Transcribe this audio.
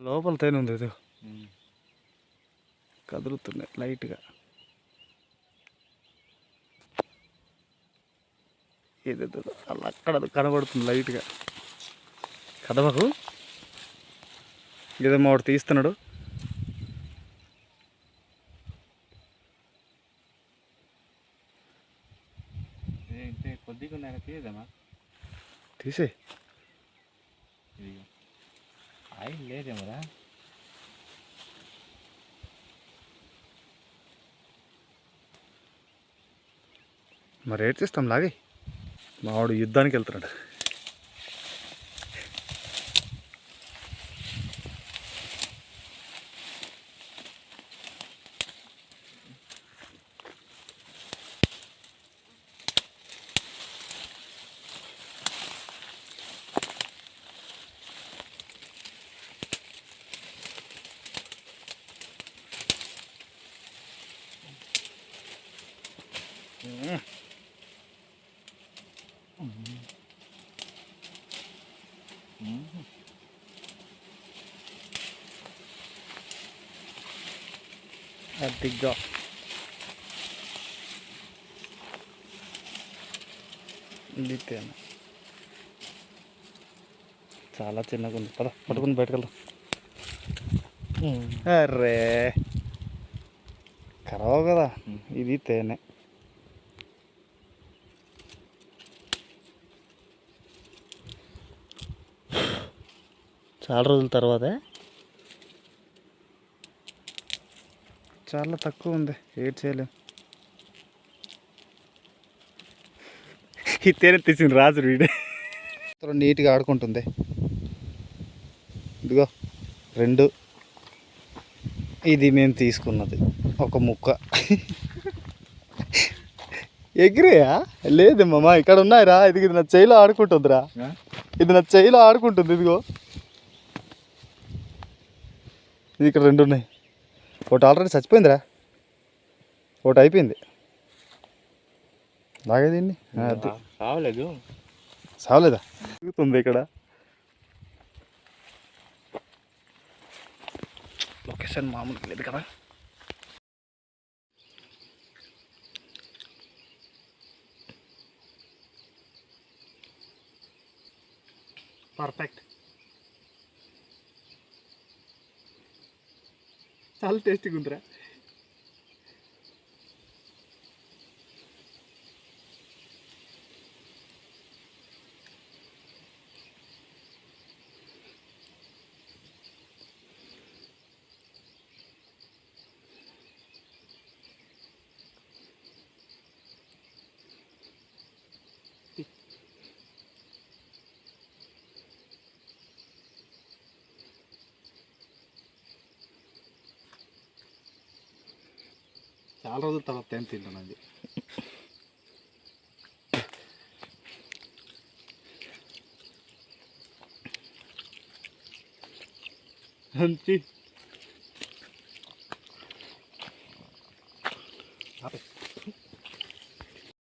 లోపల తేనె ఉంది ఇది కదులుతున్నాయి లైట్గా. ఏదేదో అలా అక్కడ కనబడుతుంది లైట్గా. కదవకు. ఏదో మా వాడు తీస్తున్నాడు. కొద్దిగా తీసే ఆయిల్ లేదేమరా మరి ఏడ్ చేస్తాం లాగే? మావాడు యుద్ధానికి వెళ్తున్నాడు. అదిగా ఇది తేనె చాలా చిన్నగా ఉంది. పద పట్టుకుని బయటకు వెళ్దాం అర్రే కరవ కదా. ఇది తేనె. చాలా రోజుల తర్వాతే? చాలా తక్కువ ఉంది. ఏడ్ చేయలేం. ఈ తేనె తీసిన రాజు వీడే. నీట్గా ఆడుకుంటుంది. ఇదిగో రెండు. ఇది మేము తీసుకున్నది. ఒక ముక్క. ఎగిరియా? లేదమ్మా ఇక్కడ ఉన్నాయిరా ఇది ఇది నా చెయ్యిలో ఆడుకుంటుందిరా. ఇది నా చెయ్యిలో ఆడుకుంటుంది ఇదిగో. ఇది ఇక్కడ రెండు ఉన్నాయి. ఒకటి ఆల్రెడీ చచ్చిపోయిందిరా. ఒకటి అయిపోయింది. లాగే దీన్ని. ఆ, అది. రావలేదు. చావలేదా తిరుగుతుంది ఇక్కడ. లొకేషన్ మామూలుగా లేదు కదా. పర్ఫెక్ట్. చాలా టేస్టీగా ఉందిరా. చాలా రోజుల తర్వాత తేనె తింటాను అది మంచి